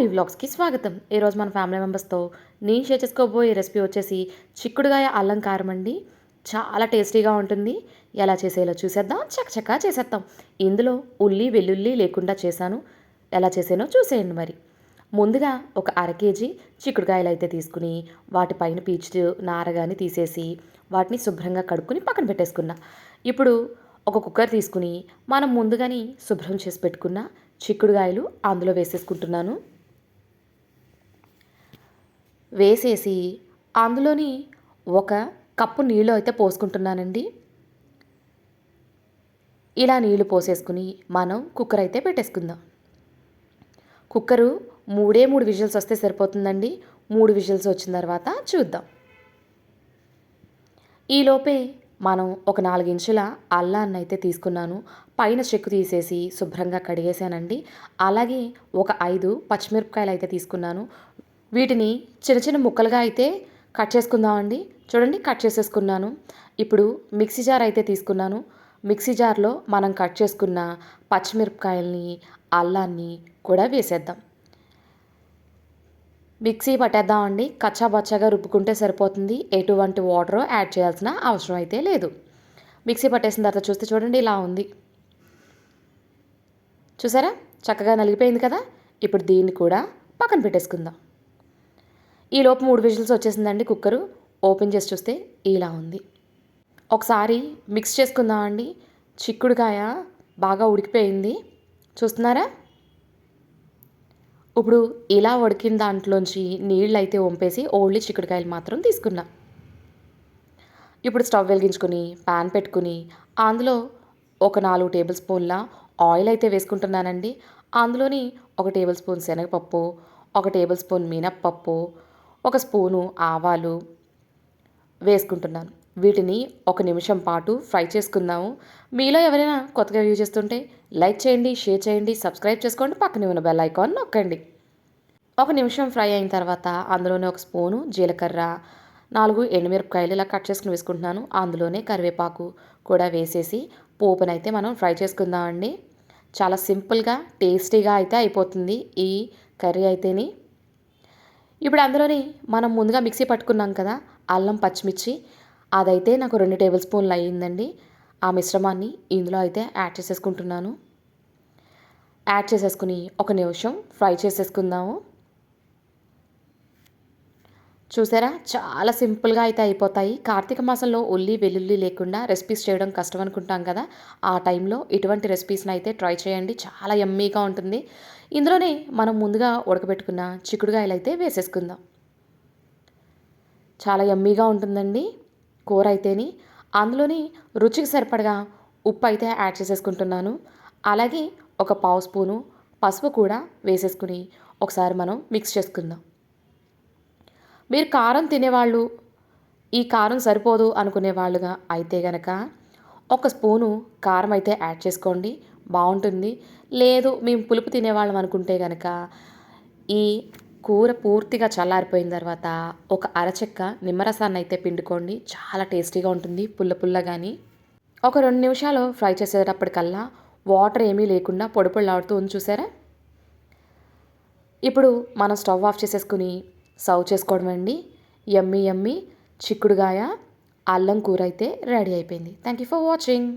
Poly వ్లాగ్స్కి స్వాగతం. ఈరోజు మన ఫ్యామిలీ మెంబర్స్తో నేను షేర్ చేసుకోబోయే రెసిపీ వచ్చేసి చిక్కుడుగాయ అల్లం కారం అండి. చాలా టేస్టీగా ఉంటుంది. ఎలా చేసేయాలో చూసేద్దాం. చకచకా చేసేద్దాం ఇందులో ఉల్లి వెల్లుల్లి లేకుండా చేశాను. ఎలా చేసానో చూసేయండి మరి. ముందుగా ఒక అర కేజీ చిక్కుడుకాయలు అయితే తీసుకుని వాటిపైన పీచు నారగాని తీసేసి వాటిని శుభ్రంగా కడుక్కుని పక్కన పెట్టేసుకున్నా. ఇప్పుడు ఒక కుక్కర్ తీసుకుని మనం ముందుగానే శుభ్రం చేసి పెట్టుకున్న చిక్కుడుకాయలు అందులో వేసేసుకుంటున్నాను. వేసేసి అందులోని ఒక కప్పు నీళ్ళు అయితే పోసుకుంటున్నానండి. ఇలా నీళ్ళు పోసేసుకుని మనం కుక్కర్ అయితే పెట్టేసుకుందాం. కుక్కరు మూడే మూడు విజిల్స్ వస్తే సరిపోతుందండి. మూడు విజిల్స్ వచ్చిన తర్వాత చూద్దాం. ఈలోపే మనం ఒక నాలుగించుల అల్లాన్ని అయితే తీసుకున్నాను. పైన చెక్కు తీసేసి శుభ్రంగా కడిగేసానండి అలాగే ఒక ఐదు పచ్చిమిరపకాయలు అయితే తీసుకున్నాను. వీటిని చిన్న చిన్న ముక్కలుగా అయితే కట్ చేసుకుందామండి. చూడండి కట్ చేసేసుకున్నాను. ఇప్పుడు మిక్సీ జార్ అయితే తీసుకున్నాను. మిక్సీ జార్లో మనం కట్ చేసుకున్న పచ్చిమిరపకాయల్ని అల్లాన్ని కూడా వేసేద్దాం. మిక్సీ పట్టేద్దామండి. కచ్చా బచ్చాగా రుబ్బుకుంటే సరిపోతుంది. ఎటువంటి వాటర్ యాడ్ చేయాల్సిన అవసరం అయితే లేదు. మిక్సీ పట్టేసిన తర్వాత చూస్తే చూడండి ఇలా ఉంది. చూసారా? చక్కగా నలిగిపోయింది కదా? ఇప్పుడు దీన్ని కూడా పక్కన పెట్టేసుకుందాం. ఈ లోపు మూడు విజిల్స్ వచ్చేసిందండి కుక్కరు. ఓపెన్ చేసి చూస్తే ఇలా ఉంది. ఒకసారి మిక్స్ చేసుకుందామండి చిక్కుడుకాయ బాగా ఉడికిపోయింది. చూస్తున్నారా? ఇప్పుడు ఇలా ఉడికిన దాంట్లోంచి నీళ్ళు అయితే వంపేసి ఓన్లీ చిక్కుడుకాయలు మాత్రం తీసుకున్నా. ఇప్పుడు స్టవ్ వెలిగించుకుని పాన్ పెట్టుకుని అందులో ఒక నాలుగు టేబుల్ స్పూన్ల ఆయిల్ అయితే వేసుకుంటున్నానండి. అందులోని ఒక టేబుల్ స్పూన్ శనగపప్పు ఒక టేబుల్ స్పూన్ మినప్పప్పు ఒక స్పూను ఆవాలు వేసుకుంటున్నాను. వీటిని ఒక నిమిషం పాటు ఫ్రై చేసుకుందాము. మీలో ఎవరైనా కొత్తగా యూజ్ చేస్తుంటే లైక్ చేయండి షేర్ చేయండి సబ్స్క్రైబ్ చేసుకోండి పక్కనే ఉన్న బెల్ ఐకాన్ నొక్కండి. ఒక నిమిషం ఫ్రై అయిన తర్వాత అందులోనే ఒక స్పూను జీలకర్ర నాలుగు ఎండుమిరపకాయలు ఇలా కట్ చేసుకుని వేసుకుంటున్నాను. అందులోనే కరివేపాకు కూడా వేసేసి పోపునైతే మనం ఫ్రై చేసుకుందామండి. చాలా సింపుల్గా టేస్టీగా అయితే అయిపోతుంది ఈ కర్రీ అయితేని. ఇప్పుడు అందులోని మనం ముందుగా మిక్సీ పట్టుకున్నాం కదా అల్లం పచ్చిమిర్చి. అదైతే నాకు రెండు టేబుల్ స్పూన్లు అయ్యిందండి. ఆ మిశ్రమాన్ని ఇందులో అయితే యాడ్ చేసేసుకుంటున్నాను. యాడ్ చేసేసుకుని ఒక నిమిషం ఫ్రై చేసేసుకుందాము. చూసారా? చాలా సింపుల్గా అయితే అయిపోతాయి. కార్తీక మాసంలో ఉల్లి వెల్లుల్లి లేకుండా రెసిపీస్ చేయడం కష్టం అనుకుంటాం కదా? ఆ టైంలో ఇటువంటి రెసిపీస్ని అయితే ట్రై చేయండి. చాలా ఎమ్మీగా ఉంటుంది. ఇందులోనే మనం ముందుగా ఉడకబెట్టుకున్న చిక్కుడుగాయలు అయితే వేసేసుకుందాం. చాలా ఎమ్మీగా ఉంటుందండి కూర అయితేని. అందులోని రుచికి సరిపడగా ఉప్పు అయితే యాడ్ చేసేసుకుంటున్నాను. అలాగే ఒక పావు స్పూను పసుపు కూడా వేసేసుకుని ఒకసారి మనం మిక్స్ చేసుకుందాం. మీరు కారం తినేవాళ్ళు? ఈ కారం సరిపోదు అనుకునేవాళ్ళుగా అయితే గనక ఒక స్పూను కారం అయితే యాడ్ చేసుకోండి. బాగుంటుంది లేదు మేము పులుపు తినేవాళ్ళం అనుకుంటే కనుక ఈ కూర పూర్తిగా చల్లారిపోయిన తర్వాత ఒక అరచెక్క నిమ్మరసాన్ని అయితే పిండుకోండి. చాలా టేస్టీగా ఉంటుంది పుల్ల పుల్ల కానీ ఒక రెండు నిమిషాలు ఫ్రై చేసేటప్పటికల్లా వాటర్ ఏమీ లేకుండా పొడి పొడిలాడుతూ ఉంది చూసారా? ఇప్పుడు మనం స్టవ్ ఆఫ్ చేసేసుకుని సర్వ్ చేసుకోవడం అండి. ఎమ్మి యమ్మీ. చిక్కుడుగాయ అల్లం కూర అయితే రెడీ అయిపోయింది. Thank you for watching